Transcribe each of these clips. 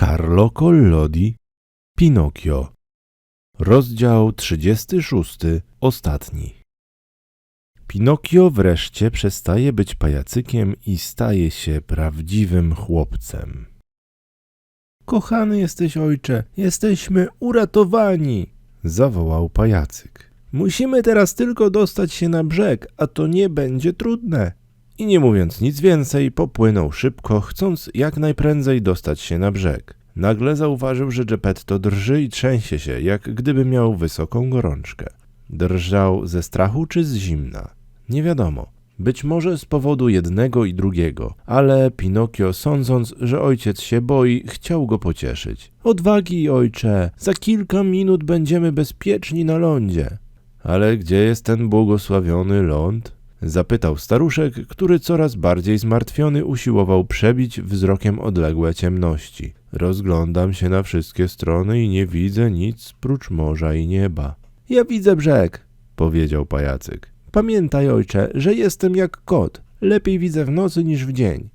Carlo Collodi Pinokio Rozdział 36 Ostatni Pinokio wreszcie przestaje być pajacykiem i staje się prawdziwym chłopcem. Kochany jesteś ojcze, jesteśmy uratowani! zawołał pajacyk. Musimy teraz tylko dostać się na brzeg, a to nie będzie trudne. I nie mówiąc nic więcej, popłynął szybko, chcąc jak najprędzej dostać się na brzeg. Nagle zauważył, że Geppetto drży i trzęsie się, jak gdyby miał wysoką gorączkę. Drżał ze strachu czy z zimna? Nie wiadomo. Być może z powodu jednego i drugiego, ale Pinokio, sądząc, że ojciec się boi, chciał go pocieszyć. Odwagi, ojcze, za kilka minut będziemy bezpieczni na lądzie. Ale gdzie jest ten błogosławiony ląd? Zapytał staruszek, który coraz bardziej zmartwiony usiłował przebić wzrokiem odległe ciemności. Rozglądam się na wszystkie strony i nie widzę nic prócz morza i nieba. Ja widzę brzeg, powiedział pajacyk. Pamiętaj, ojcze, że jestem jak kot. Lepiej widzę w nocy niż w dzień.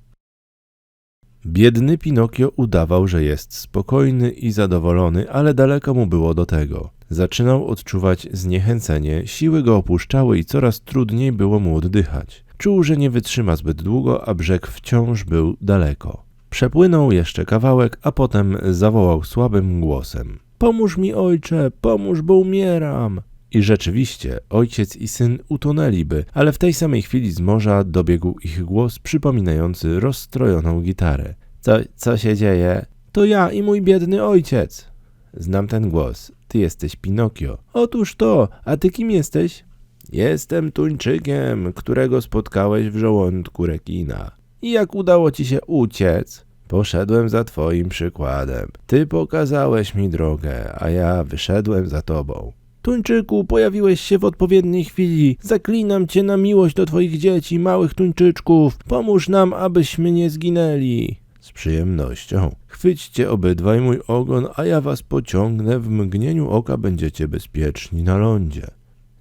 Biedny Pinokio udawał, że jest spokojny i zadowolony, ale daleko mu było do tego. Zaczynał odczuwać zniechęcenie, siły go opuszczały i coraz trudniej było mu oddychać. Czuł, że nie wytrzyma zbyt długo, a brzeg wciąż był daleko. Przepłynął jeszcze kawałek, a potem zawołał słabym głosem: Pomóż mi, ojcze, pomóż, bo umieram. I rzeczywiście, ojciec i syn utonęliby, ale w tej samej chwili z morza dobiegł ich głos przypominający rozstrojoną gitarę. Co, co się dzieje? To ja i mój biedny ojciec. Znam ten głos. Ty jesteś Pinokio. Otóż to, a ty kim jesteś? Jestem tuńczykiem, którego spotkałeś w żołądku rekina. I jak udało ci się uciec? Poszedłem za twoim przykładem. Ty pokazałeś mi drogę, a ja wyszedłem za tobą. Tuńczyku, pojawiłeś się w odpowiedniej chwili. Zaklinam cię na miłość do twoich dzieci, małych tuńczyczków. Pomóż nam, abyśmy nie zginęli. Z przyjemnością. Chwyćcie obydwaj mój ogon, a ja was pociągnę. W mgnieniu oka będziecie bezpieczni na lądzie.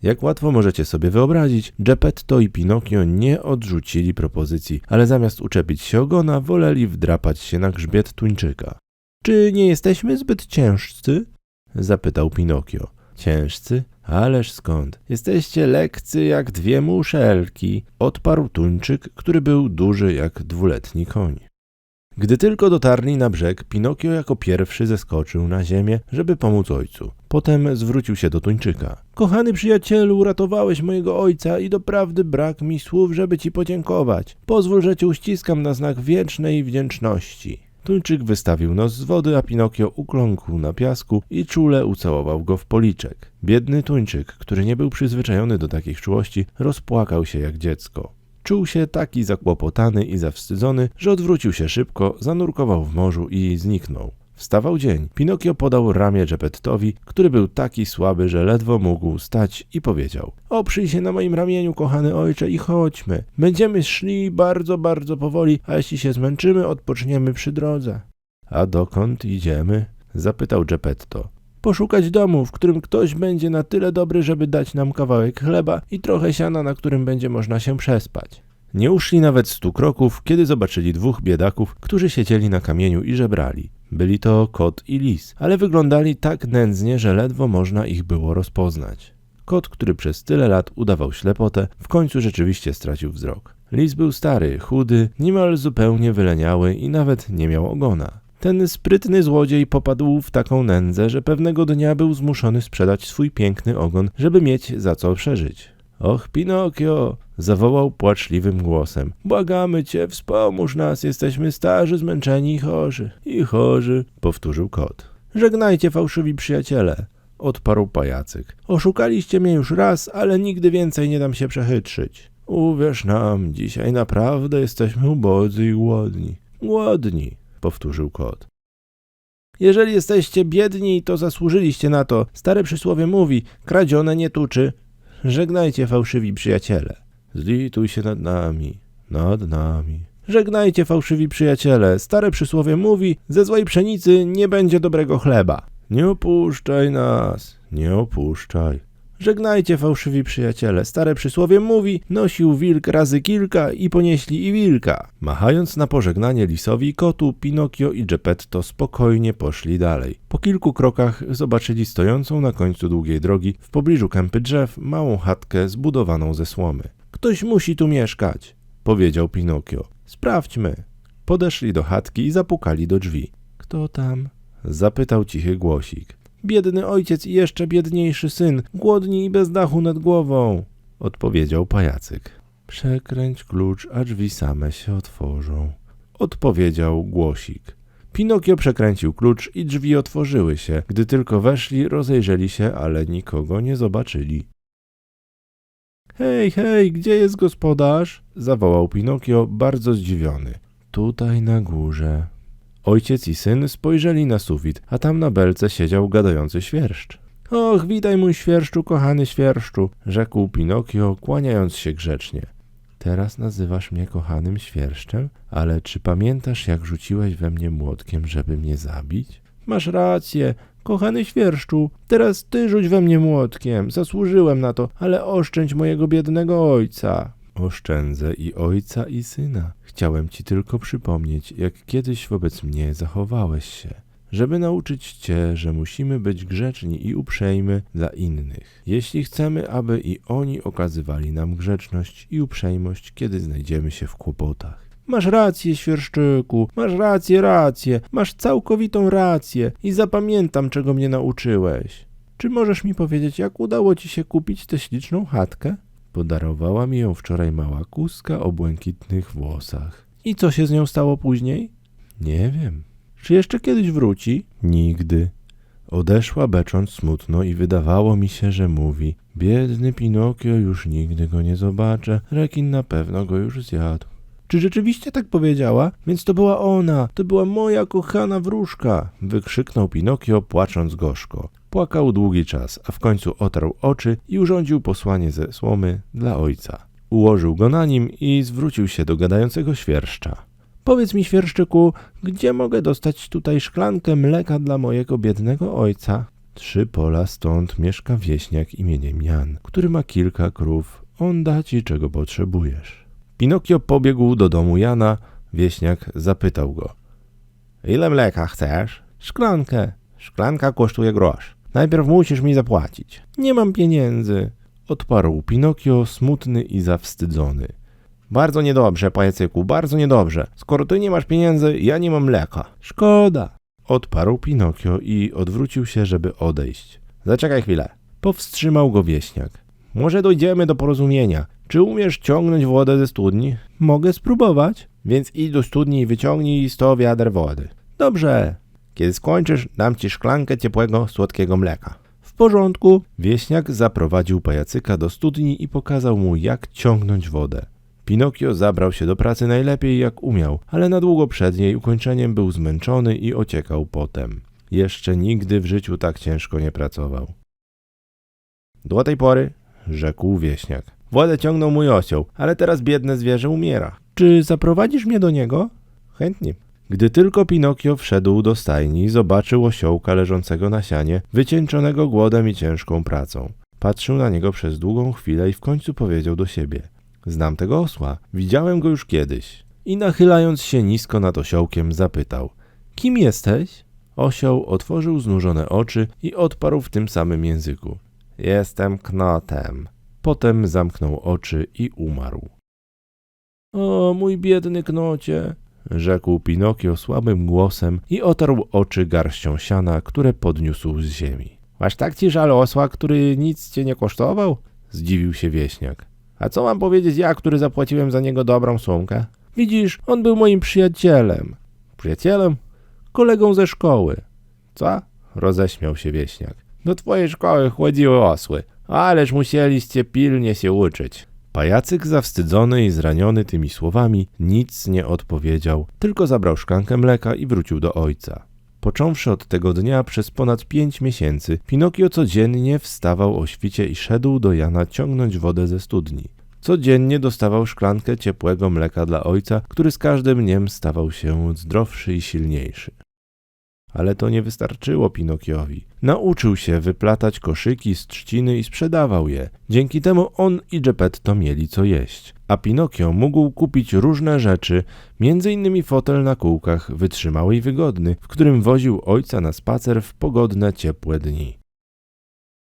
Jak łatwo możecie sobie wyobrazić, Geppetto i Pinokio nie odrzucili propozycji, ale zamiast uczepić się ogona, woleli wdrapać się na grzbiet tuńczyka. Czy nie jesteśmy zbyt ciężcy? zapytał Pinokio. Ciężcy? Ależ skąd? Jesteście lekcy jak dwie muszelki, odparł tuńczyk, który był duży jak dwuletni koń. Gdy tylko dotarli na brzeg, Pinokio jako pierwszy zeskoczył na ziemię, żeby pomóc ojcu. Potem zwrócił się do tuńczyka. Kochany przyjacielu, uratowałeś mojego ojca i doprawdy brak mi słów, żeby ci podziękować. Pozwól, że cię uściskam na znak wiecznej wdzięczności. Tuńczyk wystawił nos z wody, a Pinokio ukląkł na piasku i czule ucałował go w policzek. Biedny Tuńczyk, który nie był przyzwyczajony do takich czułości, rozpłakał się jak dziecko. Czuł się taki zakłopotany i zawstydzony, że odwrócił się szybko, zanurkował w morzu i zniknął. Wstawał dzień. Pinokio podał ramię Geppettowi, który był taki słaby, że ledwo mógł stać i powiedział Oprzyj się na moim ramieniu, kochany ojcze, i chodźmy. Będziemy szli bardzo, bardzo powoli, a jeśli się zmęczymy, odpoczniemy przy drodze. A dokąd idziemy? zapytał Geppetto. Poszukać domu, w którym ktoś będzie na tyle dobry, żeby dać nam kawałek chleba i trochę siana, na którym będzie można się przespać. Nie uszli nawet stu kroków, kiedy zobaczyli dwóch biedaków, którzy siedzieli na kamieniu i żebrali. Byli to kot i lis, ale wyglądali tak nędznie, że ledwo można ich było rozpoznać. Kot, który przez tyle lat udawał ślepotę, w końcu rzeczywiście stracił wzrok. Lis był stary, chudy, niemal zupełnie wyleniały i nawet nie miał ogona. Ten sprytny złodziej popadł w taką nędzę, że pewnego dnia był zmuszony sprzedać swój piękny ogon, żeby mieć za co przeżyć. Och, Pinokio! zawołał płaczliwym głosem. Błagamy cię, wspomóż nas, jesteśmy starzy, zmęczeni i chorzy. I chorzy, powtórzył kot. Żegnajcie, fałszywi przyjaciele, odparł pajacyk. Oszukaliście mnie już raz, ale nigdy więcej nie dam się przechytrzyć. Uwierz nam, dzisiaj naprawdę jesteśmy ubodzy i głodni. Głodni, powtórzył kot. Jeżeli jesteście biedni, to zasłużyliście na to. Stare przysłowie mówi, kradzione nie tuczy. Żegnajcie, fałszywi przyjaciele. Zlituj się nad nami, nad nami. Żegnajcie, fałszywi przyjaciele. Stare przysłowie mówi, ze złej pszenicy nie będzie dobrego chleba. Nie opuszczaj nas, nie opuszczaj. Żegnajcie, fałszywi przyjaciele. Stare przysłowie mówi, nosił wilk razy kilka i ponieśli i wilka. Machając na pożegnanie lisowi kotu, Pinokio i Geppetto spokojnie poszli dalej. Po kilku krokach zobaczyli stojącą na końcu długiej drogi, w pobliżu kępy drzew, małą chatkę zbudowaną ze słomy. Ktoś musi tu mieszkać, powiedział Pinokio. Sprawdźmy. Podeszli do chatki i zapukali do drzwi. Kto tam? zapytał cichy głosik. Biedny ojciec i jeszcze biedniejszy syn, głodni i bez dachu nad głową, odpowiedział pajacyk. Przekręć klucz, a drzwi same się otworzą, odpowiedział głosik. Pinokio przekręcił klucz i drzwi otworzyły się. Gdy tylko weszli, rozejrzeli się, ale nikogo nie zobaczyli. Hej, hej, gdzie jest gospodarz? zawołał Pinokio, bardzo zdziwiony. Tutaj na górze. Ojciec i syn spojrzeli na sufit, a tam na belce siedział gadający świerszcz. Och, witaj mój świerszczu, kochany świerszczu, rzekł Pinokio, kłaniając się grzecznie. Teraz nazywasz mnie kochanym świerszczem, ale czy pamiętasz, jak rzuciłeś we mnie młotkiem, żeby mnie zabić? Masz rację, kochany świerszczu, teraz ty rzuć we mnie młotkiem, zasłużyłem na to, ale oszczędź mojego biednego ojca. Oszczędzę i ojca, i syna. Chciałem ci tylko przypomnieć, jak kiedyś wobec mnie zachowałeś się, żeby nauczyć cię, że musimy być grzeczni i uprzejmy dla innych, jeśli chcemy, aby i oni okazywali nam grzeczność i uprzejmość, kiedy znajdziemy się w kłopotach. Masz rację, świerszczyku, masz rację, rację, masz całkowitą rację i zapamiętam, czego mnie nauczyłeś. Czy możesz mi powiedzieć, jak udało ci się kupić tę śliczną chatkę? Podarowała mi ją wczoraj mała kuska o błękitnych włosach. I co się z nią stało później? Nie wiem. Czy jeszcze kiedyś wróci? Nigdy. Odeszła becząc smutno i wydawało mi się, że mówi Biedny Pinokio, już nigdy go nie zobaczę, rekin na pewno go już zjadł. Czy rzeczywiście tak powiedziała? Więc to była ona, to była moja kochana wróżka! wykrzyknął Pinokio, płacząc gorzko. Płakał długi czas, a w końcu otarł oczy i urządził posłanie ze słomy dla ojca. Ułożył go na nim i zwrócił się do gadającego świerszcza. Powiedz mi, świerszczyku, gdzie mogę dostać tutaj szklankę mleka dla mojego biednego ojca? Trzy pola stąd mieszka wieśniak imieniem Jan, który ma kilka krów. On da ci, czego potrzebujesz. Pinokio pobiegł do domu Jana. Wieśniak zapytał go. Ile mleka chcesz? Szklankę. Szklanka kosztuje grosz. Najpierw musisz mi zapłacić. Nie mam pieniędzy, odparł Pinokio, smutny i zawstydzony. Bardzo niedobrze, pajacyku, bardzo niedobrze. Skoro ty nie masz pieniędzy, ja nie mam mleka. Szkoda, odparł Pinokio i odwrócił się, żeby odejść. Zaczekaj chwilę. Powstrzymał go wieśniak. Może dojdziemy do porozumienia. Czy umiesz ciągnąć wodę ze studni? Mogę spróbować. Więc idź do studni i wyciągnij sto wiader wody. Dobrze, kiedy skończysz, dam ci szklankę ciepłego, słodkiego mleka. W porządku. Wieśniak zaprowadził pajacyka do studni i pokazał mu, jak ciągnąć wodę. Pinokio zabrał się do pracy najlepiej jak umiał, ale na długo przed jej ukończeniem był zmęczony i ociekał potem. Jeszcze nigdy w życiu tak ciężko nie pracował. Do tej pory, rzekł wieśniak, wodę ciągnął mój osioł, ale teraz biedne zwierzę umiera. Czy zaprowadzisz mnie do niego? Chętnie. Gdy tylko Pinokio wszedł do stajni, zobaczył osiołka leżącego na sianie, wycieńczonego głodem i ciężką pracą. Patrzył na niego przez długą chwilę i w końcu powiedział do siebie: Znam tego osła, widziałem go już kiedyś. I nachylając się nisko nad osiołkiem, zapytał: Kim jesteś? Osioł otworzył znużone oczy i odparł w tym samym języku: Jestem knotem. Potem zamknął oczy i umarł. O, mój biedny knocie, rzekł Pinokio słabym głosem i otarł oczy garścią siana, które podniósł z ziemi. Aż tak ci żal osła, który nic cię nie kosztował? Zdziwił się wieśniak. A co mam powiedzieć ja, który zapłaciłem za niego dobrą sumkę? Widzisz, on był moim przyjacielem. Przyjacielem? Kolegą ze szkoły. Co? Roześmiał się wieśniak. Do twojej szkoły chłodziły osły, ależ musieliście pilnie się uczyć. Pajacyk zawstydzony i zraniony tymi słowami nic nie odpowiedział, tylko zabrał szklankę mleka i wrócił do ojca. Począwszy od tego dnia przez ponad pięć miesięcy, Pinokio codziennie wstawał o świcie i szedł do Jana ciągnąć wodę ze studni. Codziennie dostawał szklankę ciepłego mleka dla ojca, który z każdym dniem stawał się zdrowszy i silniejszy. Ale to nie wystarczyło Pinokiowi. Nauczył się wyplatać koszyki z trzciny i sprzedawał je. Dzięki temu on i Geppetto mieli co jeść. A Pinokio mógł kupić różne rzeczy, innymi fotel na kółkach, wytrzymały i wygodny, w którym woził ojca na spacer w pogodne, ciepłe dni.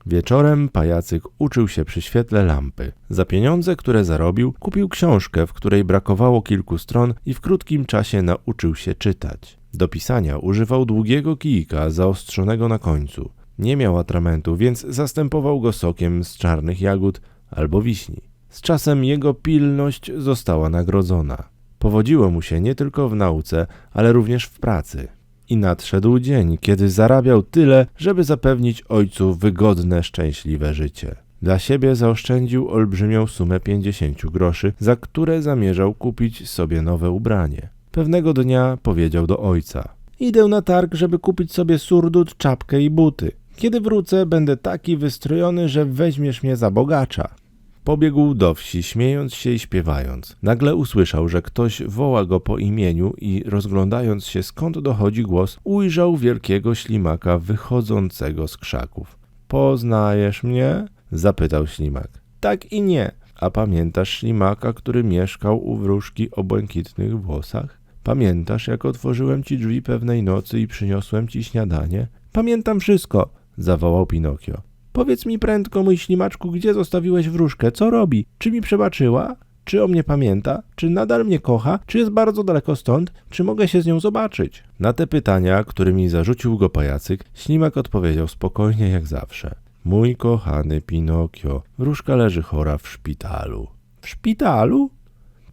Wieczorem pajacyk uczył się przy świetle lampy. Za pieniądze, które zarobił, kupił książkę, w której brakowało kilku stron i w krótkim czasie nauczył się czytać. Do pisania używał długiego kijka zaostrzonego na końcu. Nie miał atramentu, więc zastępował go sokiem z czarnych jagód albo wiśni. Z czasem jego pilność została nagrodzona. Powodziło mu się nie tylko w nauce, ale również w pracy. I nadszedł dzień, kiedy zarabiał tyle, żeby zapewnić ojcu wygodne, szczęśliwe życie. Dla siebie zaoszczędził olbrzymią sumę 50 groszy, za które zamierzał kupić sobie nowe ubranie. Pewnego dnia powiedział do ojca: Idę na targ, żeby kupić sobie surdut, czapkę i buty. Kiedy wrócę, będę taki wystrojony, że weźmiesz mnie za bogacza. Pobiegł do wsi, śmiejąc się i śpiewając. Nagle usłyszał, że ktoś woła go po imieniu i rozglądając się skąd dochodzi głos, ujrzał wielkiego ślimaka wychodzącego z krzaków. Poznajesz mnie? zapytał ślimak. Tak i nie. A pamiętasz ślimaka, który mieszkał u wróżki o błękitnych włosach? Pamiętasz, jak otworzyłem ci drzwi pewnej nocy i przyniosłem ci śniadanie? Pamiętam wszystko, zawołał Pinokio. Powiedz mi prędko, mój ślimaczku, gdzie zostawiłeś wróżkę? Co robi? Czy mi przebaczyła? Czy o mnie pamięta? Czy nadal mnie kocha? Czy jest bardzo daleko stąd? Czy mogę się z nią zobaczyć? Na te pytania, którymi zarzucił go pajacyk, ślimak odpowiedział spokojnie jak zawsze. Mój kochany Pinokio, wróżka leży chora w szpitalu. W szpitalu?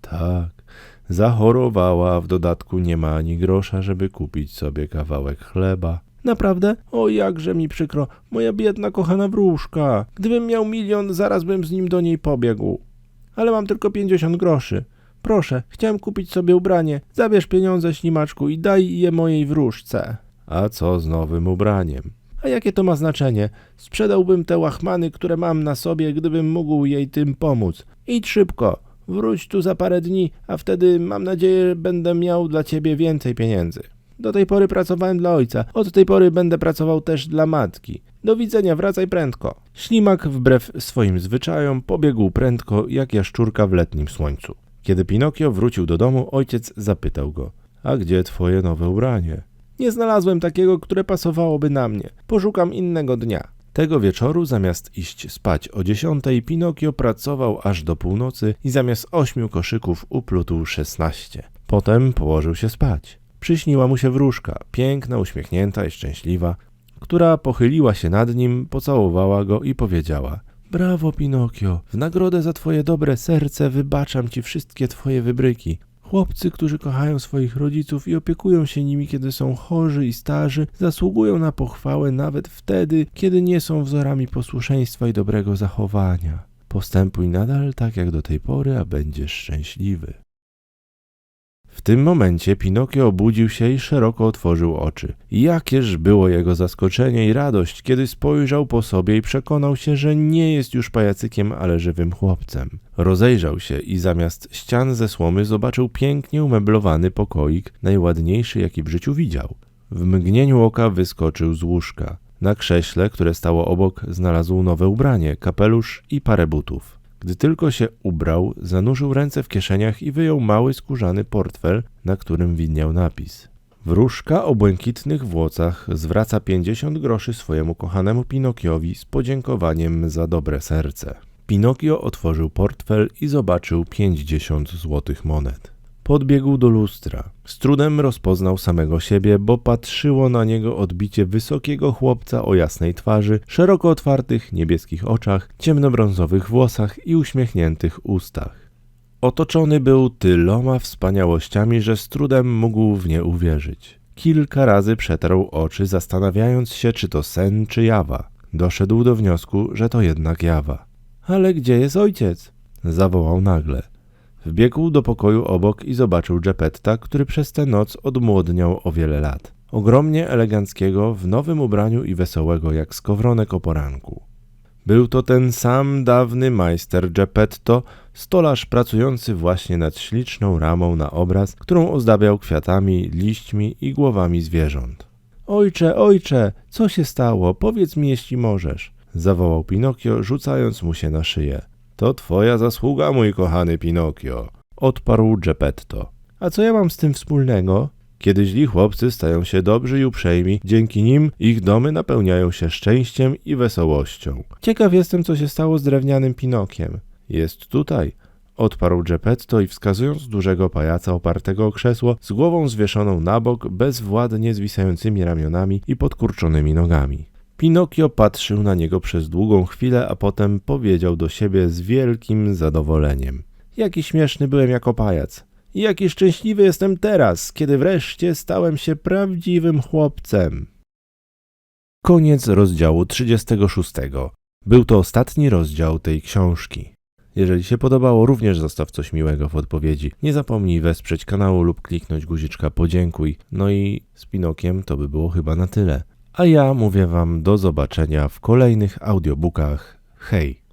Tak. Zachorowała, w dodatku nie ma ani grosza, żeby kupić sobie kawałek chleba. Naprawdę? O, jakże mi przykro. Moja biedna, kochana wróżka. Gdybym miał milion, zaraz bym z nim do niej pobiegł. Ale mam tylko pięćdziesiąt groszy. Proszę, chciałem kupić sobie ubranie. Zabierz pieniądze, ślimaczku, i daj je mojej wróżce. A co z nowym ubraniem? A jakie to ma znaczenie? Sprzedałbym te łachmany, które mam na sobie, gdybym mógł jej tym pomóc. Idź szybko. Wróć tu za parę dni, a wtedy mam nadzieję, będę miał dla ciebie więcej pieniędzy. Do tej pory pracowałem dla ojca, od tej pory będę pracował też dla matki. Do widzenia, wracaj prędko. Ślimak, wbrew swoim zwyczajom, pobiegł prędko, jak jaszczurka w letnim słońcu. Kiedy Pinokio wrócił do domu, ojciec zapytał go: A gdzie twoje nowe ubranie? Nie znalazłem takiego, które pasowałoby na mnie. Poszukam innego dnia. Tego wieczoru, zamiast iść spać o dziesiątej, Pinokio pracował aż do północy i zamiast ośmiu koszyków uplótł szesnaście. Potem położył się spać. Przyśniła mu się wróżka, piękna, uśmiechnięta i szczęśliwa, która pochyliła się nad nim, pocałowała go i powiedziała: Brawo, Pinokio, w nagrodę za twoje dobre serce wybaczam ci wszystkie twoje wybryki. Chłopcy, którzy kochają swoich rodziców i opiekują się nimi, kiedy są chorzy i starzy, zasługują na pochwałę nawet wtedy, kiedy nie są wzorami posłuszeństwa i dobrego zachowania. Postępuj nadal tak jak do tej pory, a będziesz szczęśliwy. W tym momencie Pinokio obudził się i szeroko otworzył oczy. Jakież było jego zaskoczenie i radość, kiedy spojrzał po sobie i przekonał się, że nie jest już pajacykiem, ale żywym chłopcem. Rozejrzał się i zamiast ścian ze słomy zobaczył pięknie umeblowany pokoik, najładniejszy jaki w życiu widział. W mgnieniu oka wyskoczył z łóżka. Na krześle, które stało obok, znalazł nowe ubranie, kapelusz i parę butów. Gdy tylko się ubrał, zanurzył ręce w kieszeniach i wyjął mały skórzany portfel, na którym widniał napis. Wróżka o błękitnych włosach zwraca 50 groszy swojemu kochanemu Pinokiowi z podziękowaniem za dobre serce. Pinokio otworzył portfel i zobaczył 50 złotych monet. Podbiegł do lustra. Z trudem rozpoznał samego siebie, bo patrzyło na niego odbicie wysokiego chłopca o jasnej twarzy, szeroko otwartych niebieskich oczach, ciemnobrązowych włosach i uśmiechniętych ustach. Otoczony był tyloma wspaniałościami, że z trudem mógł w nie uwierzyć. Kilka razy przetarł oczy, zastanawiając się, czy to sen, czy jawa. Doszedł do wniosku, że to jednak jawa. Ale gdzie jest ojciec? zawołał nagle. Wbiegł do pokoju obok i zobaczył Geppetta, który przez tę noc odmłodniał o wiele lat. Ogromnie eleganckiego, w nowym ubraniu i wesołego jak skowronek o poranku. Był to ten sam dawny majster Geppetto, stolarz pracujący właśnie nad śliczną ramą na obraz, którą ozdabiał kwiatami, liśćmi i głowami zwierząt. Ojcze, ojcze, co się stało? Powiedz mi, jeśli możesz. Zawołał Pinokio, rzucając mu się na szyję. To twoja zasługa, mój kochany Pinokio, odparł Geppetto. A co ja mam z tym wspólnego? Kiedy źli chłopcy stają się dobrzy i uprzejmi, dzięki nim ich domy napełniają się szczęściem i wesołością. Ciekaw jestem, co się stało z drewnianym Pinokiem. Jest tutaj, odparł Geppetto i wskazując dużego pajaca opartego o krzesło, z głową zwieszoną na bok, bezwładnie zwisającymi ramionami i podkurczonymi nogami. Pinokio patrzył na niego przez długą chwilę, a potem powiedział do siebie z wielkim zadowoleniem. Jaki śmieszny byłem jako pajac. Jaki szczęśliwy jestem teraz, kiedy wreszcie stałem się prawdziwym chłopcem. Koniec rozdziału 36. Był to ostatni rozdział tej książki. Jeżeli się podobało, również zostaw coś miłego w odpowiedzi. Nie zapomnij wesprzeć kanału lub kliknąć guziczka podziękuj. No i z Pinokiem to by było chyba na tyle. A ja mówię wam do zobaczenia w kolejnych audiobookach. Hej!